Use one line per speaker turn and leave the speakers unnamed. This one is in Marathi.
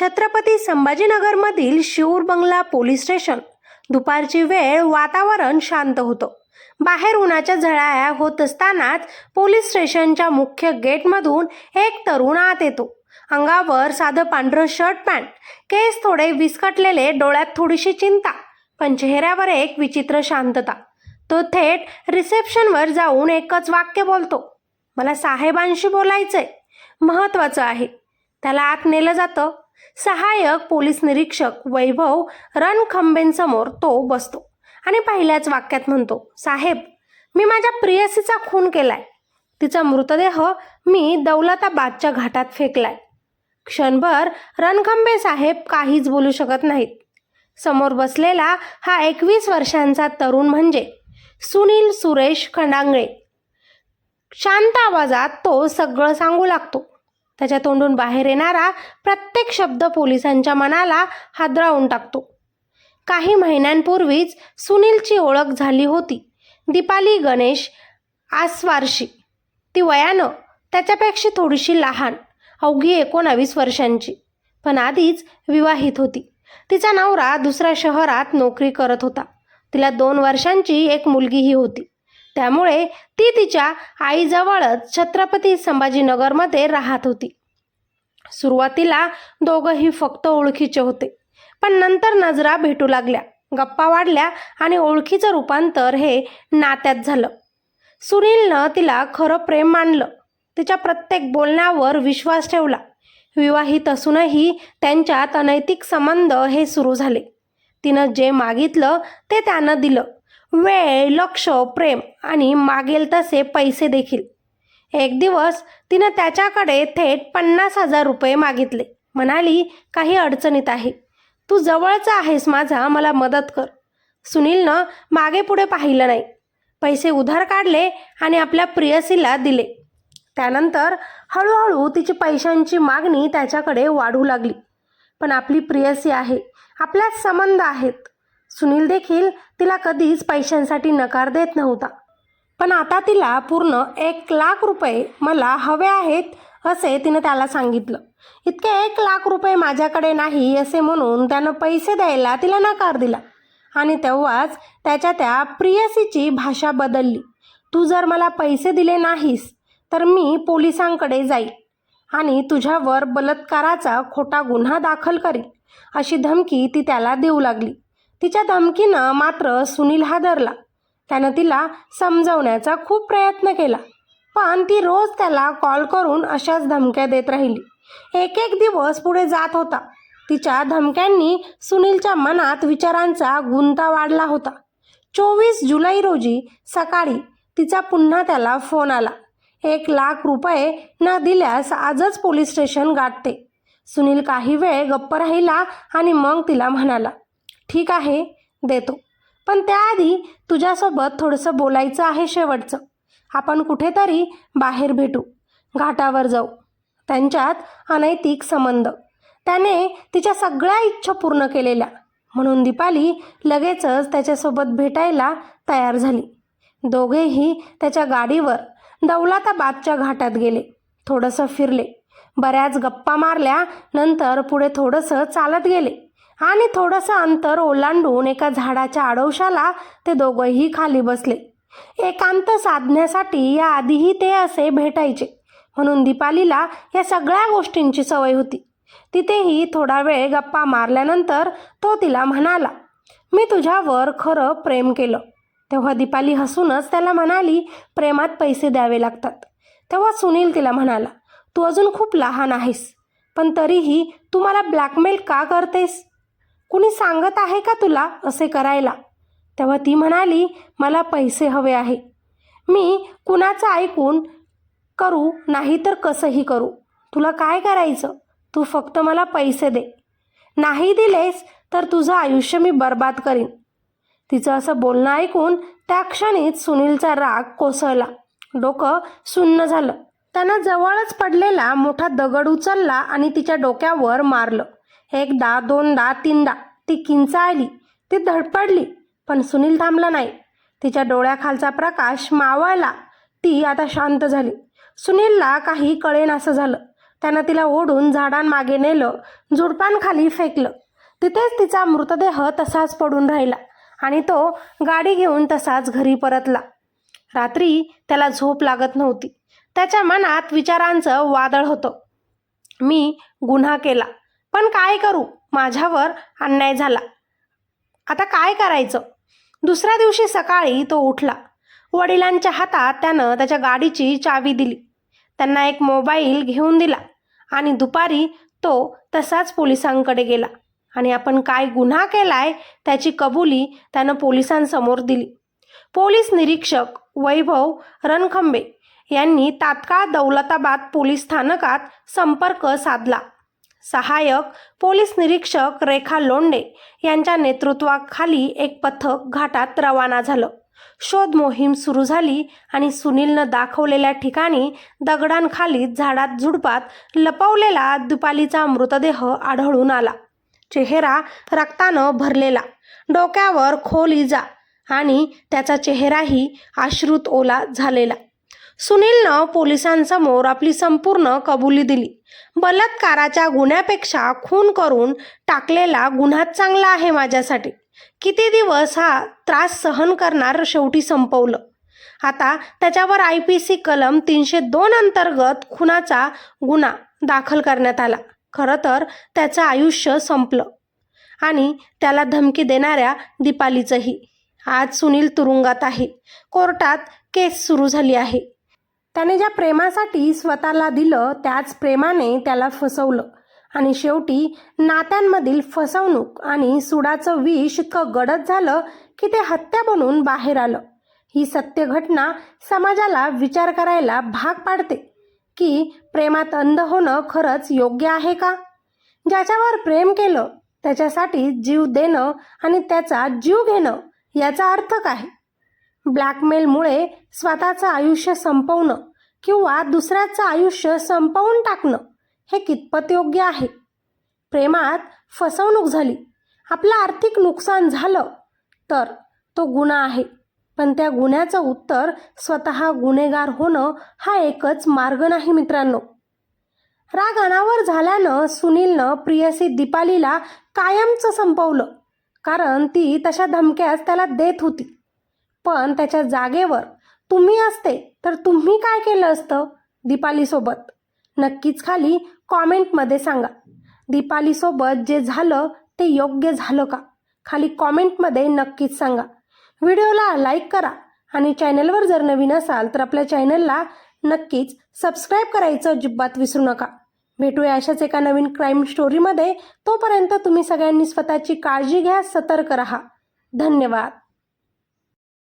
छत्रपती संभाजीनगरमधील शिऊर बंगला पोलीस स्टेशन. दुपारची वेळ वातावरण शांत होतं. बाहेर उन्हाच्या झळाया होत असतानाच पोलीस स्टेशनच्या मुख्य गेटमधून एक तरुण आत येतो. अंगावर साधं पांढरं शर्ट पॅन्ट केस थोडे विस्कटलेले डोळ्यात थोडीशी चिंता पण चेहऱ्यावर एक विचित्र शांतता. तो थेट रिसेप्शनवर जाऊन एकच वाक्य बोलतो. मला साहेबांशी बोलायचंय. महत्वाचं आहे. त्याला आत नेलं जातं. सहाय्यक पोलीस निरीक्षक वैभव रणखंबेंसमोर तो बसतो आणि पहिल्याच वाक्यात म्हणतो साहेब मी माझ्या प्रियसीचा खून केलाय. तिचा मृतदेह मी दौलताबादच्या घाटात फेकलाय. क्षणभर रणखंबे साहेब काहीच बोलू शकत नाहीत. समोर बसलेला हा एकवीस वर्षांचा तरुण म्हणजे सुनील सुरेश खंडांगळे. शांत आवाजात तो सगळं सांगू लागतो. त्याच्या तोंडून बाहेर येणारा प्रत्येक शब्द पोलिसांच्या मनाला हादरावून टाकतो. काही महिन्यांपूर्वीच सुनीलची ओळख झाली होती. दीपाली गणेश आसवारशी. ती वयानं त्याच्यापेक्षा थोडीशी लहान अवघी एकोणावीस वर्षांची. पण आधीच विवाहित होती. तिचा नवरा दुसऱ्या शहरात नोकरी करत होता. तिला दोन वर्षांची एक मुलगीही होती. त्यामुळे ती तिच्या आईजवळच छत्रपती संभाजीनगरमध्ये राहत होती. सुरुवातीला दोघंही फक्त ओळखीचे होते पण नंतर नजरा भेटू लागल्या गप्पा वाढल्या आणि ओळखीचं रूपांतर हे नात्यात झालं. सुनीलनं तिला खरं प्रेम मानलं तिच्या प्रत्येक बोलण्यावर विश्वास ठेवला. विवाहित असूनही त्यांच्यात अनैतिक संबंध हे सुरू झाले. तिनं जे मागितलं ते त्यानं दिलं. वेळ लक्ष प्रेम आणि मागेल तसे पैसे देखील. एक दिवस तिनं त्याच्याकडे थेट पन्नास हजार रुपये मागितले. म्हणाली काही अडचणीत आहे. तू जवळचा आहेस माझा मला मदत कर. सुनीलनं मागे पुढे पाहिलं नाही. पैसे उधार काढले आणि आपल्या प्रियसीला दिले. त्यानंतर हळूहळू तिची पैशांची मागणी त्याच्याकडे वाढू लागली. पण आपली प्रियसी आहे. आपल्यात संबंध आहेत. सुनील देखील तिला कधीच पैशांसाठी नकार देत नव्हता. पण आता तिला पूर्ण एक लाख रुपये मला हवे आहेत असे तिनं त्याला सांगितलं. इतके एक लाख रुपये माझ्याकडे नाही असे म्हणून त्यानं पैसे द्यायला तिला नकार दिला. आणि तेव्हाच त्याच्या त्या प्रियसीची भाषा बदलली. तू जर मला पैसे दिले नाहीस तर मी पोलिसांकडे जाईल आणि तुझ्यावर बलात्काराचा खोटा गुन्हा दाखल करील अशी धमकी ती त्याला देऊ लागली. तिच्या धमकीनं मात्र सुनील हादरला. त्यानं तिला समजवण्याचा खूप प्रयत्न केला पण ती रोज त्याला कॉल करून अशाच धमक्या देत राहिली. एक एक दिवस पुढे जात होता. तिच्या धमक्यांनी सुनीलच्या मनात विचारांचा गुंता वाढला होता. चोवीस जुलै रोजी सकाळी तिचा पुन्हा त्याला फोन आला. एक लाख रुपये न दिल्यास आजच पोलीस स्टेशन गाठते. सुनील काही वेळ गप्प राहिला आणि मग तिला म्हणाला ठीक आहे देतो. पण त्याआधी तुझ्यासोबत थोडंसं बोलायचं आहे शेवटचं. आपण कुठेतरी बाहेर भेटू. घाटावर जाऊ. त्यांच्यात अनैतिक संबंध. त्याने तिच्या सगळ्या इच्छा पूर्ण केलेल्या. म्हणून दीपाली लगेचच त्याच्यासोबत भेटायला तयार झाली. दोघेही त्याच्या गाडीवर दौलताबादच्या घाटात गेले. थोडंसं फिरले. बऱ्याच गप्पा मारल्या नंतर पुढे थोडंसं चालत गेले. आणि थोडंसं अंतर ओलांडून एका झाडाच्या आडवशाला ते दोघंही खाली बसले. एकांत साधण्यासाठी या आधीही ते असे भेटायचे. म्हणून दीपालीला या सगळ्या गोष्टींची सवय होती. तिथेही थोडा वेळ गप्पा मारल्यानंतर तो तिला म्हणाला मी तुझ्यावर खरं प्रेम केलं. तेव्हा दीपाली हसूनच त्याला म्हणाली प्रेमात पैसे द्यावे लागतात. तेव्हा सुनील तिला म्हणाला तू अजून खूप लहान आहेस पण तरीही तू मला ब्लॅकमेल का करतेस? कुणी सांगत आहे का तुला असे करायला? तेव्हा ती म्हणाली मला पैसे हवे आहे. मी कुणाचं ऐकून करू नाही तर कसंही करू. तुला काय करायचं? तू फक्त मला पैसे दे. नाही दिलेस तर तुझं आयुष्य मी बर्बाद करीन. तिचं असं बोलणं ऐकून त्या क्षणीच सुनीलचा राग कोसळला. डोकं सुन्न झालं. त्यानं जवळच पडलेला मोठा दगड उचलला आणि तिच्या डोक्यावर मारलं. एकदा दोनदा तीनदा ती किंचाळली ती धडपडली पण सुनील थांबला नाही. तिच्या डोळ्याखालचा प्रकाश मावळला. ती आता शांत झाली. सुनीलला काही कळेन असं झालं. त्यानं तिला ओढून झाडांमागे नेलं झुडपांखाली फेकलं. तिथेच तिचा मृतदेह तसाच पडून राहिला आणि तो गाडी घेऊन तसाच घरी परतला. रात्री त्याला झोप लागत नव्हती. त्याच्या मनात विचारांचं वादळ होतं. मी गुन्हा केला. पण काय करू? माझ्यावर अन्याय झाला. आता काय करायचं? दुसऱ्या दिवशी सकाळी तो उठला. वडिलांच्या हातात त्यानं त्याच्या गाडीची चावी दिली. त्यांना एक मोबाईल घेऊन दिला आणि दुपारी तो तसाच पोलिसांकडे गेला. आणि आपण काय गुन्हा केलाय त्याची कबुली त्यानं पोलिसांसमोर दिली. पोलीस निरीक्षक वैभव रणखंबे यांनी तात्काळ दौलताबाद पोलीस स्थानकात संपर्क साधला. सहायक पोलीस निरीक्षक रेखा लोंडे यांच्या नेतृत्वाखाली एक पथक घाटात रवाना झालं. शोध मोहीम सुरू झाली आणि सुनीलनं दाखवलेल्या ठिकाणी दगडांखाली झाडात झुडपात लपवलेला दुपालीचा मृतदेह आढळून आला. चेहरा रक्तानं भरलेला. डोक्यावर खोल इजा आणि त्याचा चेहराही आश्रुत ओला झालेला. सुनीलनं पोलिसांसमोर आपली संपूर्ण कबुली दिली. बलात्काराच्या गुन्ह्यापेक्षा खून करून टाकलेला गुन्हा चांगला आहे माझ्यासाठी. किती दिवस हा त्रास सहन करणार शेवटी संपवलं. आता त्याच्यावर आय पी सी कलम तीनशे दोन अंतर्गत खुनाचा गुन्हा दाखल करण्यात आला. खरं तर त्याचं आयुष्य संपलं. आणि त्याला धमकी देणाऱ्या दीपालीचंही. आज सुनील तुरुंगात आहे. कोर्टात केस सुरू झाली आहे. त्याने ज्या प्रेमासाठी स्वतःला दिलं त्याच प्रेमाने त्याला फसवलं. आणि शेवटी नात्यांमधील फसवणूक आणि सुडाचं विष इतकं गडद झालं की ते हत्या बनून बाहेर आलं. ही सत्य घटना समाजाला विचार करायला भाग पाडते की प्रेमात अंध होणं खरंच योग्य आहे का? ज्याच्यावर प्रेम केलं त्याच्यासाठी जीव देणं आणि त्याचा जीव घेणं याचा अर्थ काय? ब्लॅकमेलमुळे स्वतःचं आयुष्य संपवणं किंवा दुसऱ्याचं आयुष्य संपवून टाकणं हे कितपत योग्य आहे? प्रेमात फसवणूक झाली आपलं आर्थिक नुकसान झालं तर तो गुन्हा आहे. पण त्या गुन्ह्याचं उत्तर स्वतः गुन्हेगार होणं हा एकच मार्ग नाही मित्रांनो. राग अनावर झाल्यानं सुनीलनं प्रियसी दीपालीला कायमचं संपवलं कारण ती तशा धमक्याच त्याला देत होती. पण त्याच्या जागेवर तुम्ही असते तर तुम्ही काय केलं असतं दीपालीसोबत? नक्कीच खाली कॉमेंटमध्ये सांगा. दीपालीसोबत जे झालं ते योग्य झालं का? खाली कॉमेंटमध्ये नक्कीच सांगा. व्हिडिओला लाईक करा आणि चॅनलवर जर नवीन असाल तर आपल्या चॅनलला नक्कीच सबस्क्राईब करायचं अजिबात विसरू नका. भेटूया अशाच एका नवीन क्राईम स्टोरीमध्ये. तोपर्यंत तुम्ही सगळ्यांनी स्वतःची काळजी घ्या सतर्क राहा. धन्यवाद.